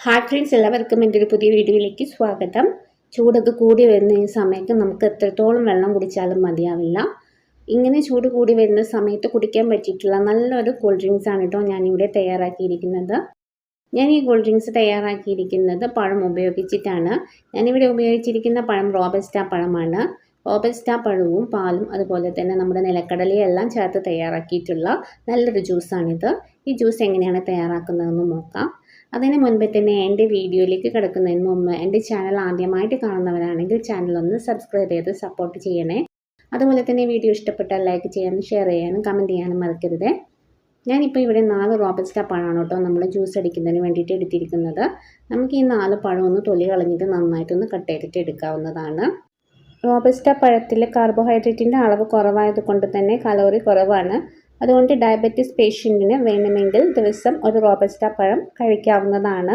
Hi friends എല്ലാവർക്കും എന്റെ ഒരു പുതിയ വീഡിയോയിലേക്ക് സ്വാഗതം. ചൂടൊക്കെ കൂടി വരുന്ന ഈ സമയത്ത് നമുക്ക് എത്രത്തോളം വെള്ളം കുടിച്ചാലും മതിയാവില്ല. ഇങ്ങനെ ചൂട് കൂടി വരുന്ന സമയത്ത് കുടിക്കാൻ പറ്റിയിട്ടുള്ള നല്ലൊരു കൂൾ ഡ്രിങ്ക്സ് ആണ് കേട്ടോ ഞാനിവിടെ തയ്യാറാക്കിയിരിക്കുന്നത്. ഞാൻ ഈ കൂൾ ഡ്രിങ്ക്സ് തയ്യാറാക്കിയിരിക്കുന്നത് പഴം ഉപയോഗിച്ചിട്ടാണ്. ഞാനിവിടെ ഉപയോഗിച്ചിരിക്കുന്ന പഴം റോബസ്റ്റ പഴമാണ്. റോബസ്റ്റ പഴവും പാലും അതുപോലെ തന്നെ നമ്മുടെ നിലക്കടലയും എല്ലാം ചേർത്ത് തയ്യാറാക്കിയിട്ടുള്ള നല്ലൊരു ജ്യൂസാണിത് ഈ ജ്യൂസ് എങ്ങനെയാണ് തയ്യാറാക്കുന്നതെന്ന് നോക്കാം. അതിന് മുൻപ് തന്നെ എന്റെ വീഡിയോയിലേക്ക് കിടക്കുന്നതിന് മുമ്പ് എന്റെ ചാനൽ ആദ്യമായിട്ട് കാണുന്നവരാണെങ്കിൽ ചാനൽ ഒന്ന് സബ്സ്ക്രൈബ് ചെയ്ത് സപ്പോർട്ട് ചെയ്യണേ. അതുപോലെ തന്നെ വീഡിയോ ഇഷ്ടപ്പെട്ടാൽ ലൈക്ക് ചെയ്യാനും ഷെയർ ചെയ്യാനും കമന്റ് ചെയ്യാനും മറക്കരുത്. ഞാനിപ്പോൾ ഇവിടെ നാല് റോബസ്റ്റ പഴമാണ് കേട്ടോ നമ്മൾ ജ്യൂസ് അടിക്കുന്നതിന് വേണ്ടിയിട്ട് എടുത്തിരിക്കുന്നത്. നമുക്ക് ഈ നാല് പഴം ഒന്ന് തൊലി കളഞ്ഞിട്ട് നന്നായിട്ടൊന്ന് കട്ട് ചെയ്തിട്ട് എടുക്കാവുന്നതാണ്. റോബസ്റ്റ പഴത്തിൽ കാർബോഹൈഡ്രേറ്റിന്റെ അളവ് കുറവായത് കൊണ്ട് തന്നെ കലോറി കുറവാണ്. അതുകൊണ്ട് ഡയബറ്റിസ് പേഷ്യന്റിന് വേണമെങ്കിൽ ദിവസം ഒരു റോബസ്റ്റ പഴം കഴിക്കാവുന്നതാണ്.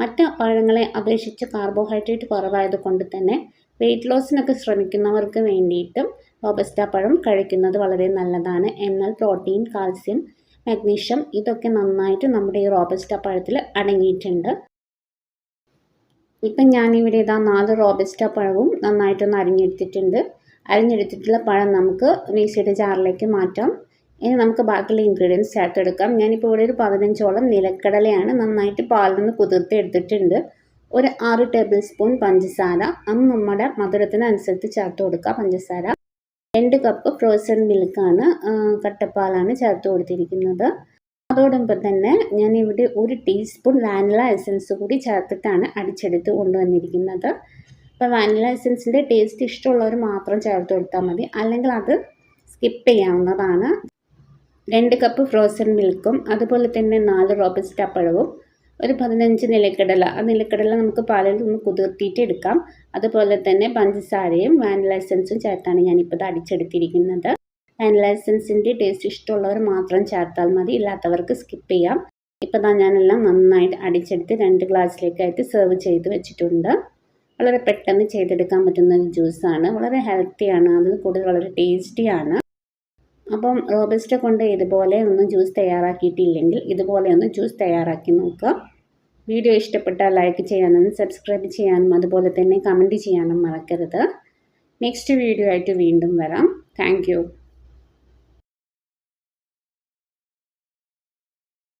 മറ്റ് പഴങ്ങളെ അപേക്ഷിച്ച് കാർബോഹൈഡ്രേറ്റ് കുറവായതുകൊണ്ട് തന്നെ വെയിറ്റ് ലോസിനൊക്കെ ശ്രമിക്കുന്നവർക്ക് വേണ്ടിയിട്ടും റോബസ്റ്റ പഴം കഴിക്കുന്നത് വളരെ നല്ലതാണ്. എന്നാൽ പ്രോട്ടീൻ കാൽസ്യം മഗ്നീഷ്യം ഇതൊക്കെ നന്നായിട്ട് നമ്മുടെ ഈ റോബസ്റ്റ പഴത്തിൽ അടങ്ങിയിട്ടുണ്ട്. ഇപ്പം ഞാനിവിടെ ഇതാ നാല് റോബസ്റ്റ പഴവും നന്നായിട്ടൊന്ന് അരിഞ്ഞെടുത്തിട്ടുണ്ട്. അരിഞ്ഞെടുത്തിട്ടുള്ള പഴം നമുക്ക് മിക്സിയുടെ ജാറിലേക്ക് മാറ്റാം. ഇനി നമുക്ക് ബാക്കിയുള്ള ഇൻഗ്രീഡിയൻസ് ചേർത്തെടുക്കാം. ഞാനിപ്പോൾ ഇവിടെ ഒരു പതിനഞ്ചോളം നിലക്കടലയാണ് നന്നായിട്ട് പാലിൽ നിന്ന് കുതിർത്ത് എടുത്തിട്ടുണ്ട്. ഒരു ആറ് ടേബിൾ സ്പൂൺ പഞ്ചസാര. അത് നമ്മുടെ മധുരത്തിനനുസരിച്ച് ചേർത്ത് കൊടുക്കുക പഞ്ചസാര. രണ്ട് കപ്പ് ഫ്രോസൺ മിൽക്കാണ് കട്ടപ്പാലാണ് ചേർത്ത് കൊടുത്തിരിക്കുന്നത്. അതോടൊപ്പം തന്നെ ഞാൻ ഇവിടെ ഒരു ടീസ്പൂൺ വാനില എസൻസ് കൂടി ചേർത്തിട്ടാണ് അടിച്ചെടുത്ത് കൊണ്ടുവന്നിരിക്കുന്നത്. അപ്പോൾ വാനില എസൻസിന്റെ ടേസ്റ്റ് ഇഷ്ടമുള്ളവർ മാത്രം ചേർത്ത് കൊടുത്താൽ മതി. അല്ലെങ്കിൽ അത് സ്കിപ്പ് ചെയ്യാവുന്നതാണ്. രണ്ട് കപ്പ് ഫ്രോസൺ മിൽക്കും അതുപോലെ തന്നെ നാല് റോബസ്റ്റ പഴവും ഒരു പതിനഞ്ച് നിലക്കടല. ആ നിലക്കടല നമുക്ക് പാലിൽ നിന്ന് കുതിർത്തിയിട്ട് എടുക്കാം. അതുപോലെ തന്നെ പഞ്ചസാരയും വാനില എസൻസും ചേർത്താണ് ഞാനിപ്പോൾ ഇത് അടിച്ചെടുത്തിരിക്കുന്നത്. വാനില എസൻസിന്റെ ടേസ്റ്റ് ഇഷ്ടമുള്ളവർ മാത്രം ചേർത്താൽ മതി. ഇല്ലാത്തവർക്ക് സ്കിപ്പ് ചെയ്യാം. ഇപ്പോൾ ഞാനെല്ലാം നന്നായിട്ട് അടിച്ചെടുത്ത് രണ്ട് ഗ്ലാസ്സിലേക്കായിട്ട് സെർവ് ചെയ്ത് വെച്ചിട്ടുണ്ട്. വളരെ പെട്ടെന്ന് ചെയ്തെടുക്കാൻ പറ്റുന്ന ഒരു ജ്യൂസാണ്. വളരെ ഹെൽത്തിയാണ് അതിൽ കൂടുതൽ വളരെ ടേസ്റ്റിയാണ് അപ്പം റോബസ്റ്റ കൊണ്ട് ഇതുപോലെ ഒന്ന് ജ്യൂസ് തയ്യാറാക്കിയിട്ടില്ലെങ്കിൽ ഇതുപോലെ ഒന്ന് ജ്യൂസ് തയ്യാറാക്കി നോക്കുക വീഡിയോ ഇഷ്ടപ്പെട്ടാൽ ലൈക്ക് ചെയ്യാനും സബ്സ്ക്രൈബ് ചെയ്യാനും അതുപോലെ തന്നെ കമന്റ് ചെയ്യാനും മറക്കരുത്. നെക്സ്റ്റ് വീഡിയോ ആയിട്ട് വീണ്ടും വരാം. താങ്ക്